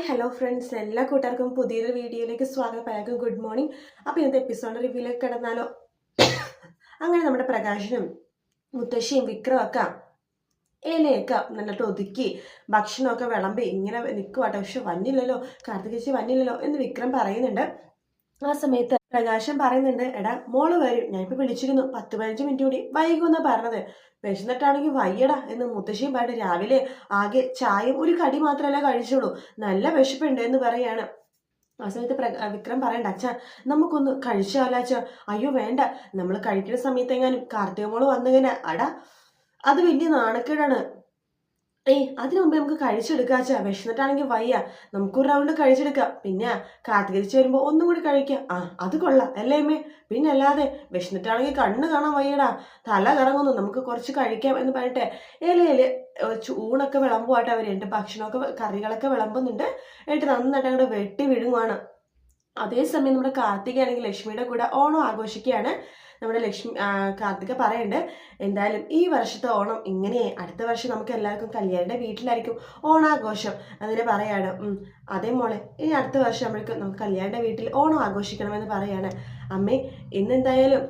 Hi hello friends. എല്ലാ കൂട്ടുകാർക്കും പുതിയൊരു വീഡിയോയിലേക്ക് സ്വാഗതം. പറയാം ഗുഡ് മോർണിംഗ്. അപ്പോൾ ഇന്നത്തെ എപ്പിസോഡ് റിവ്യൂലേക്ക് കിടന്നാലോ? അങ്ങനെ നമ്മുടെ പ്രകാശനും മുത്തശ്ശിയും വിക്രമൊക്കെ ഇലയൊക്കെ നല്ലിട്ട് ഒതുക്കി ഭക്ഷണമൊക്കെ വിളമ്പി ഇങ്ങനെ നിൽക്കുവാട്ടോ പക്ഷെ വന്നില്ലല്ലോ. കാർത്തികേച്ചി വന്നില്ലല്ലോ എന്ന് വിക്രം പറയുന്നുണ്ട്. ആ സമയത്ത് പ്രകാശം പറയുന്നുണ്ട് എടാ മോൾ വരും. ഞാനിപ്പോൾ വിളിച്ചിരുന്നു. പത്ത് പതിനഞ്ച് മിനിറ്റ് കൂടി വൈകുമെന്നാണ് പറഞ്ഞത്. വിശന്നിട്ടാണെങ്കിൽ വയ്യടാ എന്ന് മുത്തശ്ശിയും പറഞ്ഞു രാവിലെ ആകെ ചായയും ഒരു കടി മാത്രമല്ല കഴിച്ചുള്ളൂ. നല്ല വിശപ്പുണ്ട് എന്ന് പറയാണ്. ആ സമയത്ത് വിക്രം പറയണ്ട അച്ഛാ നമുക്കൊന്ന് കഴിച്ചാലോ അച്ഛ അയ്യോ വേണ്ട. നമ്മൾ കഴിക്കുന്ന സമയത്ത് എങ്ങാനും കാർത്തിക മോൾ വന്നിങ്ങനെ അടാ അത് വലിയ നാണക്കേടാണ്. ഏയ് അതിനു മുമ്പ് നമുക്ക് കഴിച്ചെടുക്കാം ചാ വിശന്നിട്ടാണെങ്കിൽ വയ്യ. നമുക്കൊരു റൗണ്ട് കഴിച്ചെടുക്കാം. പിന്നെ കാർത്തികരിച്ച് വരുമ്പോൾ ഒന്നും കൂടി കഴിക്കാം. ആ അത് കൊള്ളാം. അല്ലേ അമ്മേ? പിന്നെ അല്ലാതെ വിശന്നിട്ടാണെങ്കിൽ കണ്ണ് കാണാൻ വയ്യടാ. തല കറങ്ങുന്നു. നമുക്ക് കുറച്ച് കഴിക്കാം എന്ന് പറഞ്ഞിട്ട് ഇലയിൽ ചൂണൊക്കെ വിളമ്പുമായിട്ട് അവർ എന്റെ ഭക്ഷണമൊക്കെ കറികളൊക്കെ വിളമ്പുന്നുണ്ട്. എന്നിട്ട് നന്നായിട്ട് അങ്ങോട്ട് വെട്ടി വിഴുങ്ങുവാണ് അതേസമയം നമ്മുടെ കാർത്തികയാണെങ്കിൽ ലക്ഷ്മിയുടെ കൂടെ ഓണം ആഘോഷിക്കുകയാണ്. നമ്മുടെ ലക്ഷ്മി കാർത്തിക പറയുന്നുണ്ട് എന്തായാലും ഈ വർഷത്തെ ഓണം ഇങ്ങനെ അടുത്ത വർഷം നമുക്ക് എല്ലാവർക്കും കല്യാണിന്റെ വീട്ടിലായിരിക്കും ഓണാഘോഷം. അതിന് പറയാണ്. അതേ മോളെ ഇനി അടുത്ത വർഷം നമ്മൾക്ക് നമുക്ക് കല്യാണിന്റെ വീട്ടിൽ ഓണം ആഘോഷിക്കണമെന്ന് പറയാണ്. അമ്മേ ഇന്നെന്തായാലും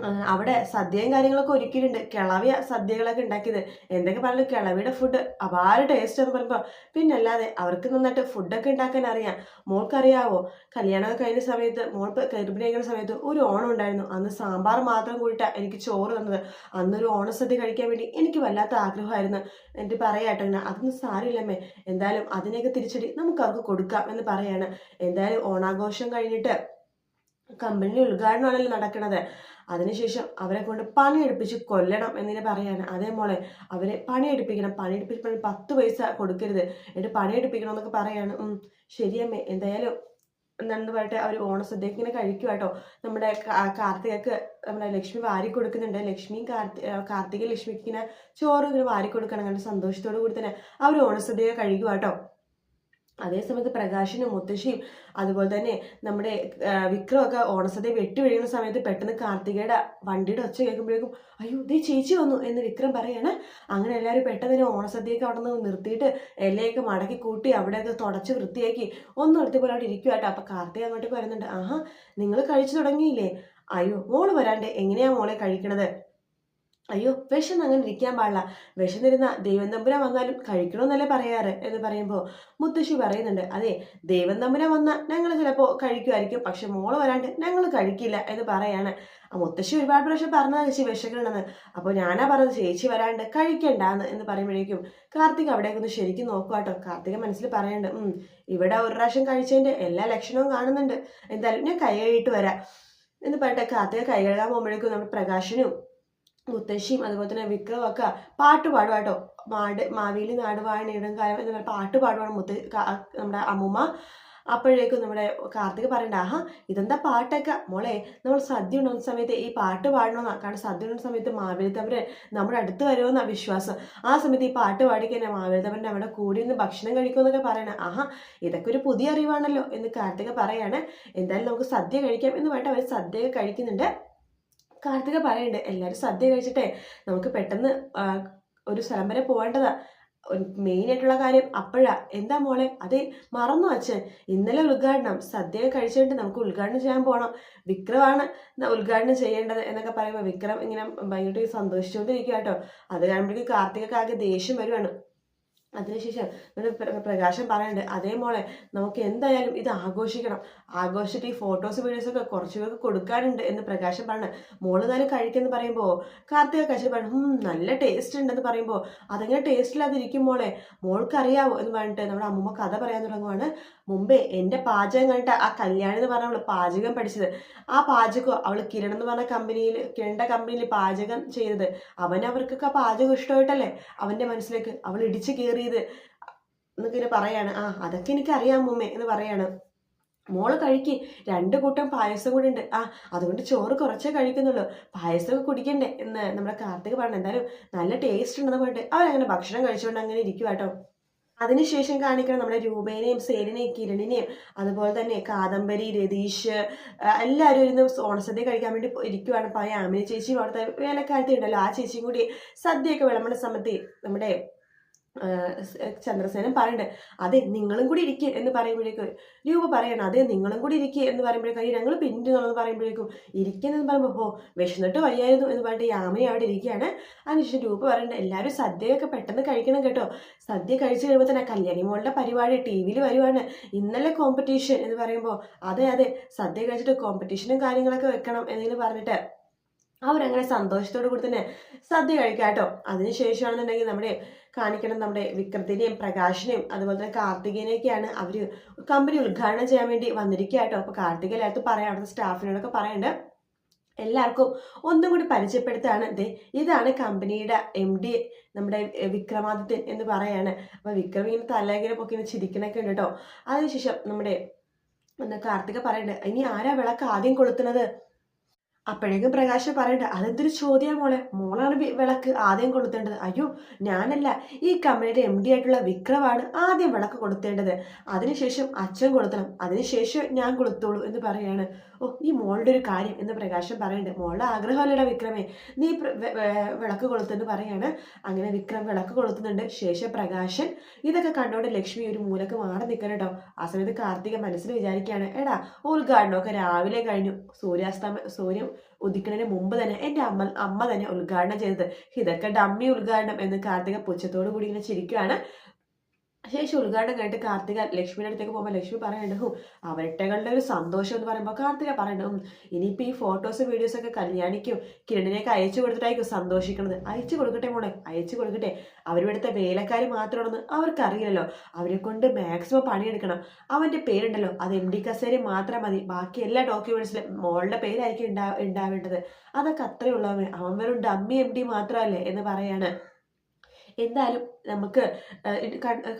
അവിടെ സദ്യയും കാര്യങ്ങളൊക്കെ ഒരുക്കിയിട്ടുണ്ട്. കിളവിയ സദ്യകളൊക്കെ ഉണ്ടാക്കിയത്. എന്തൊക്കെ പറഞ്ഞു കിളവിയുടെ ഫുഡ് അപാര ടേസ്റ്റ് എന്ന് പറയുമ്പോൾ പിന്നെ അല്ലാതെ അവർക്ക് നന്നായിട്ട് ഫുഡൊക്കെ ഉണ്ടാക്കാൻ അറിയാം. മോൾക്കറിയാവോ? കല്യാണമൊക്കെ കഴിഞ്ഞ സമയത്ത് മോൾ ഗർഭിണിയാക്കുന്ന സമയത്ത് ഒരു ഓണം ഉണ്ടായിരുന്നു. അന്ന് സാമ്പാർ മാത്രം കൂടിയിട്ടാണ് എനിക്ക് ചോറ് തന്നത്. അന്നൊരു ഓണസദ്യ കഴിക്കാൻ വേണ്ടി എനിക്ക് വല്ലാത്ത ആഗ്രഹമായിരുന്നു. എന്നിട്ട് പറയാട്ടോ അതൊന്നും സാരമില്ലമ്മേ. എന്തായാലും അതിനെയൊക്കെ തിരിച്ചടി നമുക്ക് അവർക്ക് കൊടുക്കാം എന്ന് പറയാണ്. എന്തായാലും ഓണാഘോഷം കഴിഞ്ഞിട്ട് കമ്പനി ഉദ്ഘാടനമാണല്ലോ നടക്കുന്നത് അതിനുശേഷം അവരെ കൊണ്ട് പണിയെടുപ്പിച്ച് കൊല്ലണം എന്നിനെ പറയാണ്. അതേ മോളെ അവരെ പണിയെടുപ്പിക്കണം പണിയെടുപ്പിച്ച് പത്ത് പൈസ കൊടുക്കരുത്. എന്നിട്ട് പണിയെടുപ്പിക്കണം എന്നൊക്കെ പറയാണ്. ശരിയമ്മേ എന്തായാലും എന്താണെന്ന് പറയട്ടെ അവർ ഓണസദ്യക്ക് ഇങ്ങനെ കഴിക്കും കേട്ടോ. നമ്മുടെ കാർത്തികക്ക് നമ്മുടെ ലക്ഷ്മി വാരി കൊടുക്കുന്നുണ്ട്. ലക്ഷ്മിയും കാർത്തി കാർത്തിക ലക്ഷ്മിക്ക് ഇങ്ങനെ ചോറ് ഇങ്ങനെ വാരി കൊടുക്കണം. അങ്ങനെ സന്തോഷത്തോടു കൂടി തന്നെ അവർ ഓണസദ്യ കഴിക്കും കേട്ടോ. അതേസമയത്ത് പ്രകാശിനും മുത്തശ്ശിയും അതുപോലെ തന്നെ നമ്മുടെ വിക്രമൊക്കെ ഓണസദ്യ വെട്ടി വീഴുന്ന സമയത്ത് പെട്ടെന്ന് കാർത്തികയുടെ വണ്ടിയുടെ ഒച്ച കേൾക്കുമ്പോഴേക്കും അയ്യോ ഇതേ ചേച്ചി വന്നു എന്ന് വിക്രം പറയാണ്. അങ്ങനെ എല്ലാവരും പെട്ടെന്ന് തന്നെ ഓണസദ്യയൊക്കെ അവിടെ നിന്ന് നിർത്തിയിട്ട് ഇലയൊക്കെ മടക്കി കൂട്ടി അവിടെയൊക്കെ തുടച്ച് വൃത്തിയാക്കി ഒന്നും പോലെ അവിടെ കേട്ടോ. അപ്പം കാർത്തിക അങ്ങോട്ടേക്ക് വരുന്നുണ്ട് ആഹാ നിങ്ങൾ കഴിച്ചു തുടങ്ങിയില്ലേ? അയ്യോ മോൾ വരാണ്ട്. എങ്ങനെയാ മോളെ കഴിക്കണത്? അയ്യോ വിഷം അങ്ങനെ ഇരിക്കാൻ പാടില്ല. വിശന്നിരുന്ന ദൈവം തമ്പുരാൻ വന്നാലും കഴിക്കണമെന്നല്ലേ പറയാറ് എന്ന് പറയുമ്പോൾ മുത്തശ്ശി പറയുന്നുണ്ട് അതെ ദൈവം തമ്പുരാൻ വന്നാൽ ഞങ്ങൾ ചിലപ്പോൾ കഴിക്കുമായിരിക്കും പക്ഷെ മോൾ വരാണ്ട് ഞങ്ങൾ കഴിക്കില്ല എന്ന് പറയാണ്. ആ മുത്തശ്ശി ഒരുപാട് പ്രാവശ്യം പറഞ്ഞതാണ് ചേച്ചി വിശക്കണമെന്ന് അപ്പോൾ ഞാനാ പറഞ്ഞത് ചേച്ചി വരാണ്ട് കഴിക്കണ്ടെന്ന് എന്ന് പറയുമ്പോഴേക്കും കാർത്തിക് അവിടേക്ക് ഒന്ന് ശരിക്കും നോക്കുവാട്ടോ കാർത്തിക മനസ്സിൽ പറയുന്നുണ്ട് ഇവിടെ ഒരു പ്രാവശ്യം കഴിച്ചതിന്റെ എല്ലാ ലക്ഷണവും കാണുന്നുണ്ട്. എന്തായാലും ഞാൻ കൈ കഴിയിട്ട് വരാം എന്ന് പറഞ്ഞിട്ട് കാർത്തിക കൈ കഴുകാൻ പോകുമ്പോഴേക്കും നമ്മുടെ പ്രകാശനും മുത്തശ്ശിയും അതുപോലെ തന്നെ വിക്രവും ഒക്കെ പാട്ട് പാടും കേട്ടോ. മാട് മാവേലി നാടുവാഴ വാഴണിയിടും കാലം എന്ന് പറഞ്ഞ പാട്ട് പാടുവാണ് മുത്ത നമ്മുടെ അമ്മൂമ്മ. അപ്പോഴേക്കും നമ്മുടെ കാർത്തിക് പറയണ്ട ആഹാ ഇതെന്താ പാട്ടൊക്കെ? മോളെ നമ്മൾ സദ്യ ഉണ്ടാകുന്ന സമയത്ത് ഈ പാട്ട് പാടണമെന്നാണ് കാരണം സദ്യ ഉണ്ടാകുന്ന സമയത്ത് മാവേലിത്തവര് നമ്മുടെ അടുത്ത് വരുമെന്നാണ് വിശ്വാസം. ആ സമയത്ത് ഈ പാട്ട് പാടിക്കഴിഞ്ഞാൽ മാവേലിത്തവരുടെ അവിടെ കൂടി നിന്ന് ഭക്ഷണം കഴിക്കുമെന്നൊക്കെ പറയണേ. ആഹാ ഇതൊക്കെ ഒരു പുതിയ അറിവാണല്ലോ എന്ന് കാർത്തിക പറയാണ്. എന്തായാലും നമുക്ക് സദ്യ കഴിക്കാം എന്ന് പറഞ്ഞിട്ട് അവർ സദ്യ കഴിക്കുന്നുണ്ട്. കാർത്തിക പറയുന്നുണ്ട് എല്ലാവരും സദ്യ കഴിച്ചിട്ടേ നമുക്ക് പെട്ടെന്ന് ഒരു സ്ഥലം വരെ പോകേണ്ടതാ മെയിൻ ആയിട്ടുള്ള കാര്യം അപ്പോഴാ. എന്താ മോളെ? അതെ മറന്നു അച്ഛൻ? ഇന്നലെ ഉദ്ഘാടനം. സദ്യ കഴിച്ചിട്ട് നമുക്ക് ഉദ്ഘാടനം ചെയ്യാൻ പോകണം വിക്രമാണ് ഉദ്ഘാടനം ചെയ്യേണ്ടത് എന്നൊക്കെ പറയുമ്പോൾ വിക്രം ഇങ്ങനെ ഭയങ്കര സന്തോഷിച്ചുകൊണ്ടിരിക്കുക കേട്ടോ. അത് കാണുമ്പോഴേക്കും കാർത്തികക്കാകെ ദേഷ്യം വരുവാണ്. അതിനുശേഷം പ്രകാശം പറയുന്നുണ്ട് അതേ മോളെ നമുക്ക് എന്തായാലും ഇത് ആഘോഷിക്കണം. ആഘോഷിച്ചിട്ട് ഈ ഫോട്ടോസ് വീഡിയോസൊക്കെ കുറച്ച് പേർക്ക് കൊടുക്കാനുണ്ട് എന്ന് പ്രകാശം പറഞ്ഞു മോൾ തന്നെ കഴിക്കുമെന്ന് പറയുമ്പോൾ കാർത്തിക കശി പറഞ്ഞു നല്ല ടേസ്റ്റ് ഉണ്ടെന്ന് പറയുമ്പോൾ അതങ്ങനെ ടേസ്റ്റ് ഇല്ലാതിരിക്കും മോളെ? മോൾക്കറിയാവോ? എന്ന് പറഞ്ഞിട്ട് നമ്മുടെ അമ്മമ്മ കഥ പറയാൻ തുടങ്ങുവാണ്. മുമ്പേ എന്റെ പാചകം കണ്ടിട്ട് ആ കല്യാണി എന്ന് പറഞ്ഞ അവൾ പാചകം പഠിച്ചത്. ആ പാചകം അവൾ കിരൺ എന്ന് പറഞ്ഞ കമ്പനിയിൽ കിരണിന്റെ കമ്പനിയിൽ പാചകം ചെയ്തത്. അവൻ അവർക്കൊക്കെ പാചകം ഇഷ്ടമായിട്ടല്ലേ? അവന്റെ മനസ്സിലേക്ക് അവൾ ഇടിച്ചു കയറിയത് എന്നൊക്കെ പറയാണ്. ആ അതൊക്കെ എനിക്ക് അറിയാം മുമ്മേ എന്ന് പറയാണ്. മോൾ കഴിക്ക്. രണ്ട് കൂട്ടം പായസം കൂടി ഉണ്ട്. ആ അതുകൊണ്ട് ചോറ് കുറച്ചേ കഴിക്കുന്നുള്ളൂ. പായസമൊക്കെ കുടിക്കണ്ടേ എന്ന് നമ്മുടെ കാർത്തിക് പറഞ്ഞു. എന്തായാലും നല്ല ടേസ്റ്റ് ഉണ്ടെന്ന് പറഞ്ഞിട്ട് അവരങ്ങനെ ഭക്ഷണം കഴിച്ചുകൊണ്ട് അങ്ങനെ ഇരിക്കും കേട്ടോ അതിനുശേഷം കാണിക്കണം നമ്മുടെ രൂപേനെയും സേരിനെയും കിരണിനെയും അതുപോലെ തന്നെ കാദംബരി രതീഷ് എല്ലാവരും ഇരുന്ന് ഓണസദ്യ കഴിക്കാൻ വേണ്ടി ഇരിക്കുവാണ്. അപ്പോൾ ആമിനി ചേച്ചിയും അവിടുത്തെ വേലക്കാരത്തി ഉണ്ടല്ലോ. ആ ചേച്ചിയും കൂടി സദ്യയൊക്കെ വിളമ്പുന്ന സമയത്ത് നമ്മുടെ ആ, ചന്ദ്രസേനൻ പറയണ്ടേ അതെ നിങ്ങളും കൂടി ഇരിക്കുക എന്ന് പറയുമ്പോഴേക്കും രൂപ പറയണം അതെ നിങ്ങളും കൂടി ഇരിക്കുക എന്ന് പറയുമ്പോഴേക്കും അയ്യോ ഞങ്ങൾ പിന്തുണന്ന് പറയുമ്പോഴേക്കും ഇരിക്കുന്നെന്ന് പറയുമ്പോൾ ഹോ വിശന്നിട്ട് വയ്യായിരുന്നു എന്ന് പറഞ്ഞിട്ട് യാമിനി അവിടെ ഇരിക്കുകയാണ്. അതിനുശേഷം രൂപ പറയണ്ട എല്ലാവരും സദ്യയൊക്കെ പെട്ടെന്ന് കഴിക്കണം കേട്ടോ. സദ്യ കഴിച്ചു കഴിയുമ്പോൾ തന്നെ കല്യാണി മോളുടെ പരിപാടി ടി വിയിൽ വരുവാണ്. ഇന്നലെ കോമ്പറ്റീഷൻ എന്ന് പറയുമ്പോൾ അതെ അതെ സദ്യ കഴിച്ചിട്ട് കോമ്പറ്റീഷനും കാര്യങ്ങളൊക്കെ വെക്കണം എന്നിങ്ങനെ പറഞ്ഞിട്ട് അവരങ്ങനെ സന്തോഷത്തോടു കൂടി തന്നെ സദ്യ കഴിക്കാം കേട്ടോ. അതിനുശേഷമാണെന്നുണ്ടെങ്കിൽ നമ്മുടെ കാണിക്കണം നമ്മുടെ വിക്രത്തിനെയും പ്രകാശിനെയും അതുപോലെ തന്നെ കാർത്തികേനെയൊക്കെയാണ് അവർ കമ്പനി ഉദ്ഘാടനം ചെയ്യാൻ വേണ്ടി വന്നിരിക്കുക കേട്ടോ. അപ്പോൾ കാർത്തിക എല്ലായിടത്തും പറയാം അവിടുത്തെ സ്റ്റാഫിനോടൊക്കെ പറയുന്നുണ്ട് എല്ലാവർക്കും ഒന്നും കൂടി പരിചയപ്പെടുത്താണ്. ദേ ഇതാണ് കമ്പനിയുടെ എം ഡി നമ്മുടെ വിക്രമാദിത്യൻ എന്ന് പറയാണ്. അപ്പോൾ വിക്രം ഇങ്ങനെ തലകിനെ പൊക്കി ഇങ്ങനെ ചിരിക്കണൊക്കെ ഉണ്ട് കേട്ടോ. അതിനുശേഷം നമ്മുടെ കാർത്തിക പറയുന്നുണ്ട് ഇനി ആരാ വിളക്ക് ആദ്യം കൊളുത്തുന്നത്? അപ്പോഴേക്കും പ്രകാശ് പറയണ്ട അതെന്തൊരു ചോദ്യം മോളെ? മോളാണ് വിളക്ക് ആദ്യം കൊളുത്തേണ്ടത്. അയ്യോ ഞാനല്ല ഈ കമ്പനിയുടെ എം ഡി ആയിട്ടുള്ള വിക്രമാണ് ആദ്യം വിളക്ക് കൊളുത്തേണ്ടത്. അതിനുശേഷം അച്ഛൻ കൊളുത്തണം. അതിനുശേഷം ഞാൻ കൊളുത്തോളൂ എന്ന് പറയാണ്. ഓ ഈ മോളുടെ ഒരു കാര്യം എന്ന് പ്രകാശം പറയുന്നുണ്ട്. മോളുടെ ആഗ്രഹമല്ലടാ വിക്രമേ. നീ വിളക്ക് കൊളുത്തെന്ന് പറയാണ്. അങ്ങനെ വിക്രം വിളക്ക് കൊളുത്തുന്നുണ്ട്. ശേഷം പ്രകാശൻ ഇതൊക്കെ കണ്ടോണ്ട് ലക്ഷ്മി ഒരു മൂലക്ക് മാറി നിൽക്കണം കേട്ടോ ആ സമയത്ത് കാർത്തിക മനസ്സിൽ വിചാരിക്കുകയാണ് എടാ ഉദ്ഘാടനമൊക്കെ രാവിലെ കഴിഞ്ഞു. സൂര്യാസ്തമ സൂര്യൻ ഉദിക്കുന്നതിന് മുമ്പ് തന്നെ എന്റെ അമ്മ അമ്മ തന്നെ ഉദ്ഘാടനം ചെയ്തത്. ഇതൊക്കെ ഡമ്മി ഉദ്ഘാടനം എന്ന് കാർത്തിക പുച്ഛത്തോടു കൂടി ഇങ്ങനെ ചിരിക്കുകയാണ് ശേഷം ഉദ്ഘാടനം കഴിഞ്ഞിട്ട് കാർത്തിക ലക്ഷ്മിയുടെ അടുത്തേക്ക് പോകുമ്പോൾ ലക്ഷ്മി പറയുന്നുണ്ട് ഹും അവരുടെ ഒരു സന്തോഷം എന്ന് പറയുമ്പോൾ കാർത്തിക പറയുന്നുണ്ട് "ഉം, ഇനിയിപ്പോൾ ഈ ഫോട്ടോസും വീഡിയോസൊക്കെ കല്യാണിക്കും കിരണിനെയൊക്കെ അയച്ചു കൊടുത്തിട്ടായിരിക്കും സന്തോഷിക്കുന്നത് അയച്ചു കൊടുക്കട്ടെ മോളെ അയച്ചു കൊടുക്കട്ടെ. അവരിവിടുത്തെ വേലക്കാരി മാത്രമാണെന്ന് അവർക്കറിയില്ലല്ലോ. അവരെ കൊണ്ട് മാക്സിമം പണിയെടുക്കണം. അവന്റെ പേരുണ്ടല്ലോ അത് എം ഡി കസേരി മാത്രം മതി. ബാക്കി എല്ലാ ഡോക്യുമെൻസിലും മോളുടെ പേരായിരിക്കും ഉണ്ടാ ഉണ്ടാവേണ്ടത് അതൊക്കെ അത്രയുള്ളവൻ അവൻ. വെറും ഡമ്മി എം ഡി മാത്രമല്ലേ എന്ന് പറയാണ്. എന്തായാലും നമുക്ക്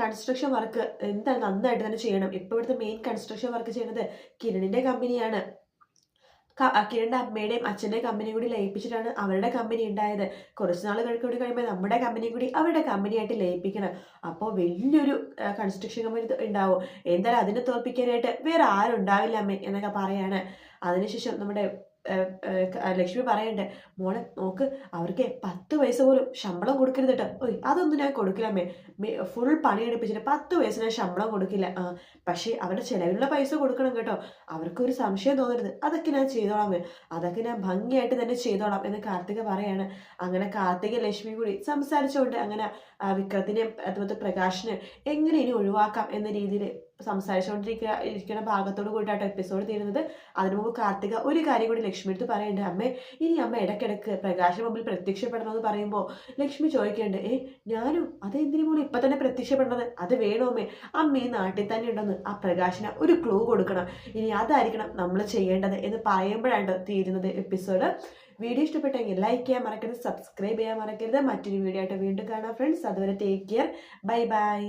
കൺസ്ട്രക്ഷൻ വർക്ക് എന്താ നന്നായിട്ട് തന്നെ ചെയ്യണം. ഇപ്പോൾ ഇവിടുത്തെ മെയിൻ കൺസ്ട്രക്ഷൻ വർക്ക് ചെയ്യുന്നത് കിരണിന്റെ കമ്പനിയാണ്. കിരണിന്റെ അമ്മയുടെയും അച്ഛന്റെയും കമ്പനി കൂടി ലയിപ്പിച്ചിട്ടാണ് അവരുടെ കമ്പനി ഉണ്ടായത്. കുറച്ച് നാൾ കൂടി കഴിയുമ്പോൾ നമ്മുടെ കമ്പനി കൂടി അവരുടെ കമ്പനിയായിട്ട് ലയിപ്പിക്കണം. അപ്പോൾ വലിയൊരു കൺസ്ട്രക്ഷൻ കമ്പനി ഉണ്ടാവും. എന്തായാലും അതിനെ തോൽപ്പിക്കാനായിട്ട് വേറെ ആരും ഉണ്ടാവില്ല അമ്മ എന്നൊക്കെ പറയാണ്. അതിനുശേഷം നമ്മുടെ ലക്ഷ്മി പറയണ്ടേ മോളെ നോക്ക് അവർക്ക് പത്ത് പൈസ പോലും ശമ്പളം കൊടുക്കരുത് കേട്ടോ ഓയ് അതൊന്നും ഞാൻ കൊടുക്കില്ല മേ ഫുൾ പണിയെടുപ്പിച്ചിട്ട് പത്ത് പൈസ ഞാൻ ശമ്പളം കൊടുക്കില്ല. പക്ഷേ അവരുടെ ചിലവിനുള്ള പൈസ കൊടുക്കണം കേട്ടോ. അവർക്കൊരു സംശയം തോന്നരുത്. അതൊക്കെ ഞാൻ ചെയ്തോളാം മേ. അതൊക്കെ ഞാൻ ഭംഗിയായിട്ട് തന്നെ ചെയ്തോളാം എന്ന് കാർത്തിക പറയാണ്. അങ്ങനെ കാർത്തിക ലക്ഷ്മി കൂടി സംസാരിച്ചുകൊണ്ട് അങ്ങനെ വിക്രത്തിനെ അതുപോലെ പ്രകാശിനെ എങ്ങനെ ഇനി ഒഴിവാക്കാം എന്ന രീതിയിൽ സംസാരിച്ചുകൊണ്ടിരിക്കുക ഇരിക്കുന്ന ഭാഗത്തോട് കൂടിയിട്ടാണ് എപ്പിസോഡ് തീരുന്നത്. അതിനു മുമ്പ് കാർത്തിക ഒരു കാര്യം കൂടി ലക്ഷ്മി അടുത്ത് പറയുന്നുണ്ട്. അമ്മേ ഇനി അമ്മ ഇടയ്ക്കിടയ്ക്ക് പ്രകാശ് മുമ്പിൽ പ്രത്യക്ഷപ്പെടണമെന്ന് പറയുമ്പോൾ ലക്ഷ്മി ചോദിക്കേണ്ട ഏ ഞാനും അതെന്തിനു മോളെ ഇപ്പം തന്നെ പ്രത്യക്ഷപ്പെടണത്? അത് വേണോ അമ്മേ? അമ്മ ഈ നാട്ടിൽ തന്നെ ഉണ്ടെന്ന് ആ പ്രകാശിന് ഒരു ക്ലൂ കൊടുക്കണം. ഇനി അതായിരിക്കണം നമ്മൾ ചെയ്യേണ്ടത് എന്ന് പറയുമ്പോഴാണ് തീരുന്നത് എപ്പിസോഡ് വീഡിയോ ഇഷ്ടപ്പെട്ടെങ്കിൽ ലൈക്ക് ചെയ്യാൻ മറക്കരുത് സബ്സ്ക്രൈബ് ചെയ്യാൻ മറക്കരുത്. മറ്റൊരു വീഡിയോ ആയിട്ട് വീണ്ടും കാണാം ഫ്രണ്ട്സ് അതുവരെ ടേക്ക് കെയർ ബൈ ബൈ